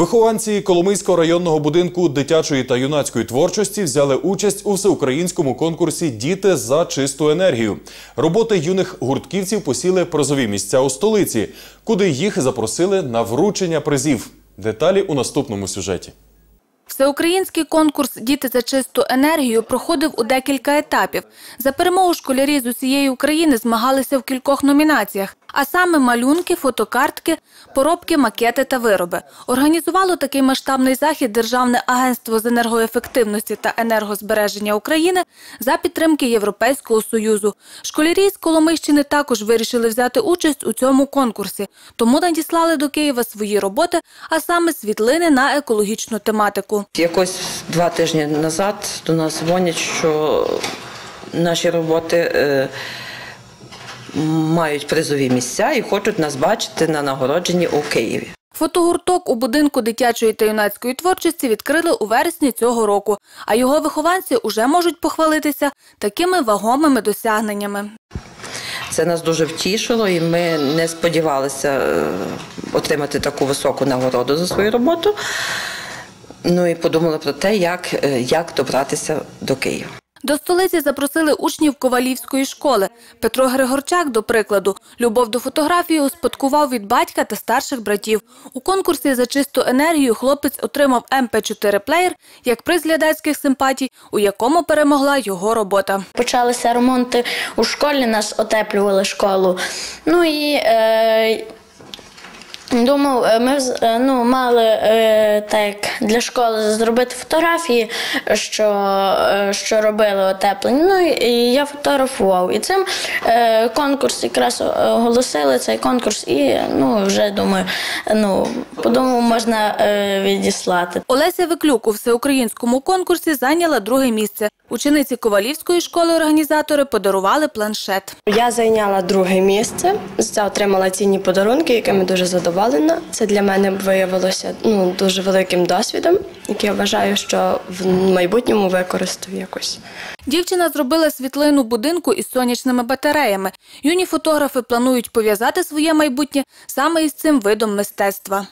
Вихованці Коломийського районного будинку дитячої та юнацької творчості взяли участь у всеукраїнському конкурсі Діти за чисту енергію. Роботи юних гуртківців посіли призові місця у столиці, куди їх запросили на вручення призів. Деталі у наступному сюжеті. Всеукраїнський конкурс Діти за чисту енергію проходив у декілька етапів. За перемогу школярі з усієї України змагалися в кількох номінаціях, а саме малюнки, фотокартки, поробки, макети та вироби. Організувало такий масштабний захід Державне агентство з енергоефективності та енергозбереження України за підтримки Європейського союзу. Школярі з Коломийщини також вирішили взяти участь у цьому конкурсі, тому надіслали до Києва свої роботи, а саме світлини на екологічну тематику. Якось два тижні назад до нас дзвонять, що наші роботи е, мають призові місця і хочуть нас бачити на нагородженні у Києві. Фотогурток у будинку дитячої та юнацької творчості відкрили у вересні цього року, а його вихованці уже можуть похвалитися такими вагомими досягненнями. Це нас дуже втішило, і ми не сподівалися е, отримати таку високу нагороду за свою роботу. Ну і подумали про те, як, е, як добратися до Києва. До столиці запросили учнів Ковалівської школи. Петро Григорчак, до прикладу, любов до фотографії успадкував від батька та старших братів. У конкурсі за чисту енергію хлопець отримав МП4-плеєр як приз глядацьких симпатій, у якому перемогла його робота. Почалися ремонти у школі, нас отеплювали школу. Ну і е, думав, е, ми е, ну, мали е, так для школи зробити фотографії, що, е, що робили отеплення. Ну і, я фотографував. І цим е, конкурс якраз оголосили цей конкурс, і ну, вже думаю, ну, подумав, можна е, відіслати. Олеся Виклюк у всеукраїнському конкурсі зайняла друге місце. Учениці Ковалівської школи організатори подарували планшет. Я зайняла друге місце. За це отримала цінні подарунки, якими дуже задоволена. Це для мене виявилося ну, дуже великим досвідом, який я вважаю, що в майбутньому використаю якось. Дівчина зробила світлину будинку із сонячними батареями. Юні фотографи планують пов'язати своє майбутнє саме із цим видом мистецтва.